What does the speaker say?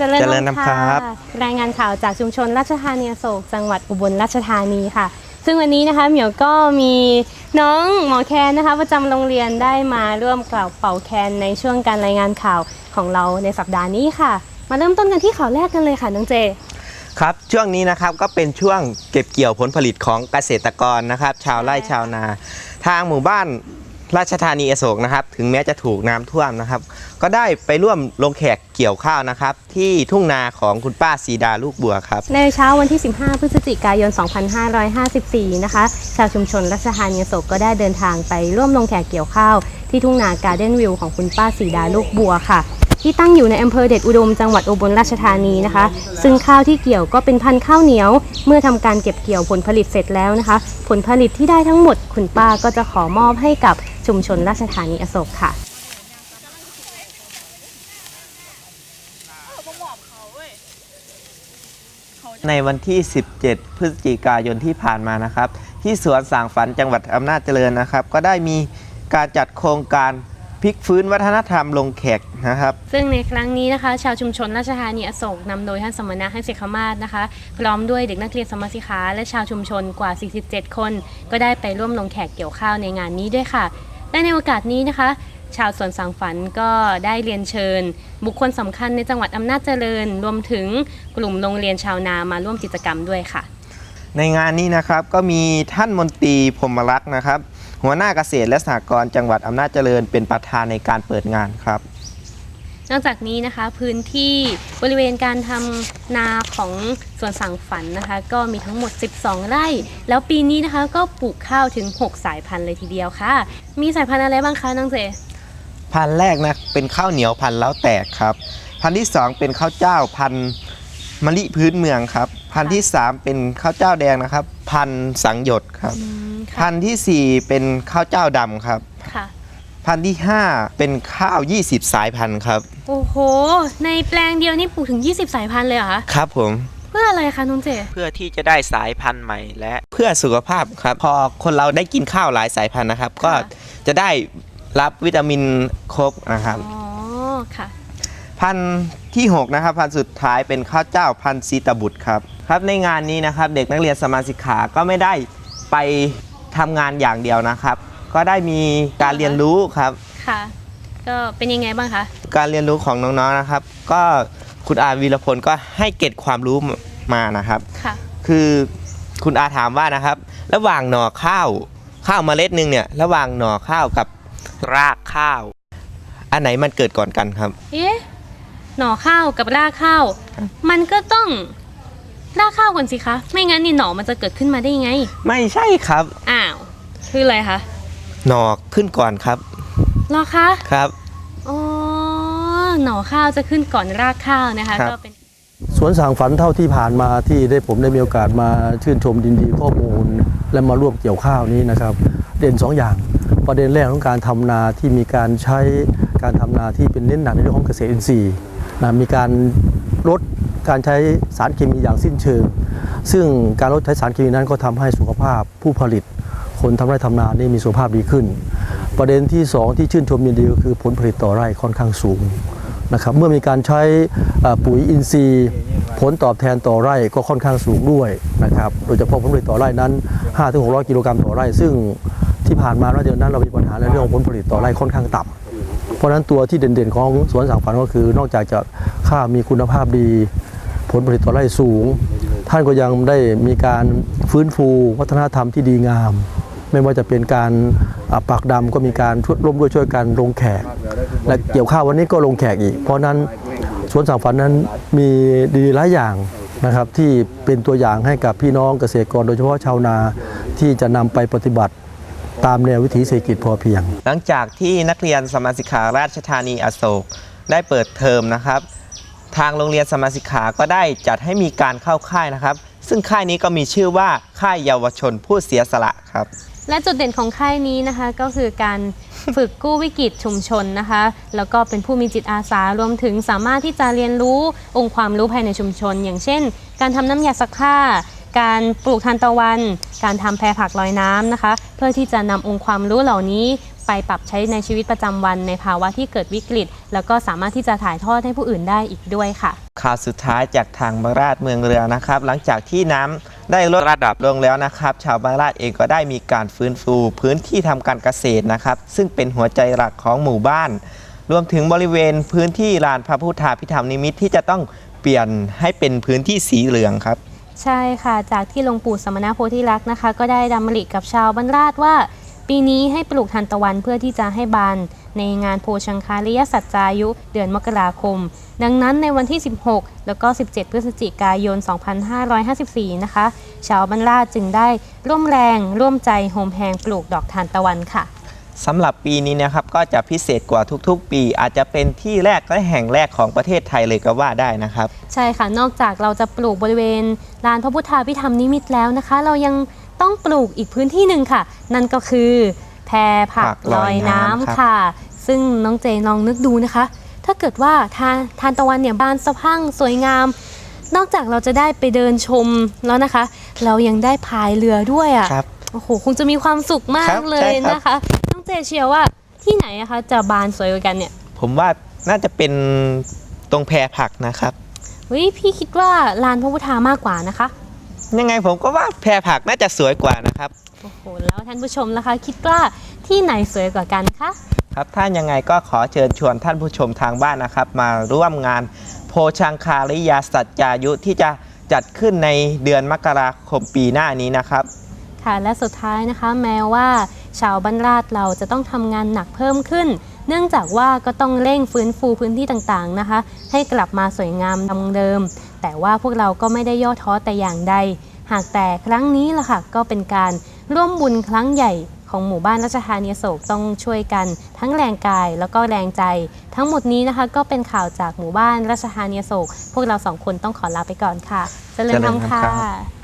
เจริญเจริญนำครับ รายงานข่าวจากชุมชนราชธานีอโศกจังหวัดอุบลราชธานีค่ะ ซึ่งวันนี้นะคะเหมียวก็มีน้องหมอแคนนะคะประจำโรงเรียนได้มาร่วมกล่าวเป่าแคนในช่วงการรายงานข่าวของเราในสัปดาห์นี้ค่ะ มาเริ่มต้นกันที่ข่าวแรกกันเลยค่ะน้องเจครับช่วงนี้นะครับก็เป็นช่วงเก็บเกี่ยวผลผลิตของเกษตรกรนะครับ ชาวไร่ชาวนา ทางหมู่บ้าน ราชธานีอโศกนะครับ ถึงแม้จะถูกน้ำท่วมนะครับ ก็ได้ไปร่วมลงแขกเกี่ยวข้าวนะครับ ที่ทุ่งนาของคุณป้าสีดาลูกบัวครับ ในเช้าวันที่ 15 พฤศจิกายน 2554 นะคะ ชาวชุมชนรัชธานีอโศกก็ได้เดินทางไปร่วมลงแขกเกี่ยวข้าว ที่ทุ่งนาการ์เด้นวิวของคุณป้าสีดาลูกบัวค่ะที่ตั้งอยู่ในอำเภอเดชอุดมจังหวัดอุบลราชธานีนะคะ ซึ่งข้าวที่เกี่ยวก็เป็นพันธุ์ข้าวเหนียว เมื่อทำการเก็บเกี่ยวผลผลิตเสร็จแล้วนะคะ ผลผลิตที่ได้ทั้งหมดคุณป้าก็จะขอมอบให้กับ ชุมชนราชธานีอโศกค่ะในวันที่ 17 พฤศจิกายนที่ผ่านมานะครับ ที่สวนสางฝันจังหวัดอำนาจเจริญนะครับ ก็ได้มีการจัดโครงการ พลิกฟื้นวัฒนธรรมลงแขกนะครับ ซึ่งในครั้งนี้นะคะ ชาวชุมชนราชธานีอโศกนำโดยท่านสมณะให้เสกขมาศนะคะพร้อมด้วยเด็กนักเรียนสมาชิกขาและชาวชุมชนกว่า 47 คน ก็ได้ไปร่วมลงแขกเกี่ยวข้าวในงานนี้ด้วยค่ะ และในโอกาสนี้นะคะ ชาวสวนสังฝันก็ได้เรียนเชิญ บุคคลสำคัญในจังหวัดอำนาจเจริญ รวมถึงกลุ่มโรงเรียนชาวนามาร่วมกิจกรรมด้วยค่ะ ในงานนี้นะครับก็มีท่านมนตรีพรหมรักษ์นะครับ หัวหน้าเกษตรและสหกรณ์จังหวัดอำนาจเจริญเป็นประธานในการเปิดงานครับ นอกจากนี้นะคะพื้นที่บริเวณการทำนาของสวนสังฝันนะคะ ก็มีทั้งหมด 12 ไร่ แล้วปีนี้นะคะก็ปลูกข้าวถึง 6 สายพันธุ์เลยทีเดียวค่ะ มีสายพันธุ์อะไรบ้างคะน้องเจพันธุ์แรกนะเป็นข้าวเหนียวพันธุ์เล้าแตกครับ พันธุ์ที่สองเป็นข้าวเจ้าพันธุ์มะลิพื้นเมืองครับ พันธุ์ที่สามเป็นข้าวเจ้าแดงนะครับ พันธุ์สังหยดครับ อืมพัค่ะนธุ์ที่สี่เป็นข้าวเจ้าดำครับ ค่ะ พันธุ์ที่ห้าเป็นข้าว 20 สายพันธุ์ครับ โอ้โห ในแปลงเดียวนี่ปลูกถึง 20 สายพันธุ์เลยเหรอคะครับผมเพื่ออะไรคะน้องเจ เพื่อที่จะได้สายพันธุ์ใหม่และ เพื่อสุขภาพครับ พอคนเราได้กินข้าวหลายสายพันธุ์นะครับ ก็จะได้รับวิตามินครบนะครับ อ๋อ ค่ะ พันธุ์ที่ 6 นะครับ พันธุ์สุดท้ายเป็นข้าวเจ้าพันธุ์ซีตาบุตรครับครับในงานนี้นะครับเด็กนักเรียนสมาชิกขาก็ไม่ได้ไปทำงานอย่างเดียวนะครับ ก็ได้มีการเรียนรู้ครับค่ะ ก็เป็นยังไงบ้างคะการเรียนรู้ของน้องๆนะครับ ก็คุณอาวีรพลก็ให้เกร็ดความรู้มานะครับค่ะคือคุณอาถามว่านะครับ ระหว่างหน่อข้าวข้าวเมล็ดหนึ่งเนี่ยระหว่างหน่อข้าวกับรากข้าว อันไหนมันเกิดก่อนกันครับ เอ๊ะ หน่อข้าวกับรากข้าว มันก็ต้องรากข้าวก่อนสิคะ ไม่งั้นนี่หน่อมันจะเกิดขึ้นมาได้ยังไง ไม่ใช่ครับ อ้าว คืออะไรคะ หน่อขึ้นก่อนครับหรอคะครับอ๋อหน่อข้าวจะขึ้นก่อนรากข้าวนะคะครับก็เป็นสวนสางฝันเท่าที่ผ่านมาที่ได้ผมได้มีโอกาสมาชื่นชมดินดีข้อมูล และมาร่วมเกี่ยวข้าวนี้นะครับ เด่น2อย่าง ประเด็นแรกของการทำนาที่มีการใช้การทำนาที่เป็นเน้นหนักในเรื่องของเกษตรอินทรีย์ นะมีการลดการใช้สารเคมีอย่างสิ้นเชิง ซึ่งการลดใช้สารเคมีนั้นก็ทำให้สุขภาพผู้ผลิต คนทำไร่ทำนานี่มีสุขภาพดีขึ้น ประเด็นที่สองที่ชื่นชมยินดีก็คือผลผลิตต่อไร่ค่อนข้างสูงนะครับเมื่อมีการใช้ปุ๋ยอินทรีย์ ผลตอบแทนต่อไร่ก็ค่อนข้างสูงด้วยนะครับโดยเฉพาะผลผลิตต่อไร่นั้น 5-600 กิโลกรัมต่อไร่ ซึ่งที่ผ่านมาเราเดือนนั้นเรามีปัญหาในเรื่องของผลผลิตต่อไร่ค่อนข้างต่ำ เพราะนั้นตัวที่เด่นๆ ของสวนสังฝันก็คือนอกจากจะข้าวมีคุณภาพดี ผลผลิตต่อไร่สูง ท่านก็ยังได้มีการฟื้นฟูวัฒนธรรมที่ดีงาม ไม่ว่าจะเป็นการปากดำก็มีการช่วยร่วมด้วยช่วยกันลงแขก และเกี่ยวข้าววันนี้ก็ลงแขกอีก เพราะนั้นสวนสังฝันนั้นมีดีหลายอย่างนะครับที่เป็นตัวอย่างให้กับพี่น้องเกษตรกรโดยเฉพาะชาวนาที่จะนำไปปฏิบัติ ตามแนววิถีเศรษฐกิจพอเพียง หลังจากที่นักเรียนสมาชิกขาราชธานีอโศกได้เปิดเทอมนะครับ ทางโรงเรียนสมาชิกขาก็ได้จัดให้มีการเข้าค่ายนะครับ ซึ่งค่ายนี้ก็มีชื่อว่าค่ายเยาวชนผู้เสียสละครับ และจุดเด่นของค่ายนี้นะคะก็คือการฝึกกู้วิกฤตชุมชนนะคะ แล้วก็เป็นผู้มีจิตอาสารวมถึงสามารถที่จะเรียนรู้องค์ความรู้ภายในชุมชน อย่างเช่น การทำน้ำยาซักผ้า การปลูกทานตะวัน การทำแพรผักลอยน้ำนะคะ เพื่อที่จะนำองค์ความรู้เหล่านี้ไปปรับใช้ในชีวิตประจำวันในภาวะที่เกิดวิกฤต แล้วก็สามารถที่จะถ่ายทอดให้ผู้อื่นได้อีกด้วยค่ะ ข่าวสุดท้ายจากทางบางราชเมืองเรือนะครับ หลังจากที่น้ำได้ลดระดับลงแล้วนะครับ ชาวบางราชเองก็ได้มีการฟื้นฟูพื้นที่ทำการเกษตรนะครับ ซึ่งเป็นหัวใจหลักของหมู่บ้าน รวมถึงบริเวณพื้นที่ลานพระพุทธาพิธรรมนิมิตที่จะต้องเปลี่ยนให้เป็นพื้นที่สีเหลืองครับ ใช่ค่ะ จากที่หลวงปู่สมณโพธิลักษณ์นะคะ ก็ได้ดำริกับชาวบ้านราชว่า ปีนี้ให้ปลูกทานตะวันเพื่อที่จะให้บานในงานโพชังคาริยสัจจายุ เดือนมกราคม ดังนั้นในวันที่ 16 แล้วก็ 17 พฤศจิกายน 2554 นะคะ ชาวบ้านราชจึงได้ร่วมแรงร่วมใจโฮมแฮงปลูกดอกทานตะวันค่ะ สำหรับปีนี้นะครับก็จะพิเศษกว่าทุกๆ ปีอาจจะเป็นที่แรกและแห่งแรกของประเทศไทยเลยก็ว่าได้นะครับ ใช่ค่ะนอกจากเราจะปลูกบริเวณลานพระพุทธาพิธรรมนิมิตแล้วนะคะ เรายังต้องปลูกอีกพื้นที่หนึ่งค่ะ นั่นก็คือแพผักผักลลออยยน้ำน้ำครับค่ะ ซึ่งน้องเจลองนึกดูนะคะ ถ้าเกิดว่าทานทานตะวันเนี่ยบานสะพรั่งสวยงาม นอกจากเราจะได้ไปเดินชมแล้วนะคะ เรายังได้พายเรือด้วยอะครับโอ้โหคงจะมีความสุขมาครักบเลใช่ยครับนะคะน้ องเจเชียร์ว่าที่ไหนอะคะจะบานสวยกว่ากันเนี่ยผมว่าน่าจะเป็นตรงแพรผักนะครับเฮ้ยพี่คิดว่าลานพระพุทธามากกว่านะคะ ยังไงผมก็ว่าแพรผักน่าจะสวยกว่านะครับโอ้โหแล้วท่านผู้ชมล่ะคะ คิดว่าที่ไหนสวยกว่ากันคะครับถ้ายังไงก็ขอเชิญชวนท่านผู้ชมทางบ้านนะครับ มาร่วมงานโพชังคาริยาสัจจายุที่จะจัดขึ้นในเดือนมกราคมปีหน้านี้นะครับ ค่ะและสุดท้ายนะคะแม้ว่า ชาวบ้านราชเราจะต้องทำงานหนักเพิ่มขึ้น เนื่องจากว่าก็ต้องเร่งฟื้นฟูพื้นที่ต่างๆนะคะ ให้กลับมาสวยงามดังเดิม แต่ว่าพวกเราก็ไม่ได้ย่อท้อแต่อย่างใด หากแต่ครั้งนี้ล่ะค่ะก็เป็นการร่วมบุญครั้งใหญ่ของหมู่บ้านราชธานีโศกต้องช่วยกัน ทั้งแรงกายแล้วก็แรงใจ ทั้งหมดนี้นะคะก็เป็นข่าวจากหมู่บ้านราชธานีโศก พวกเราสองคนต้องขอลาไปก่อนค่ะเจริญธรรมค่ะ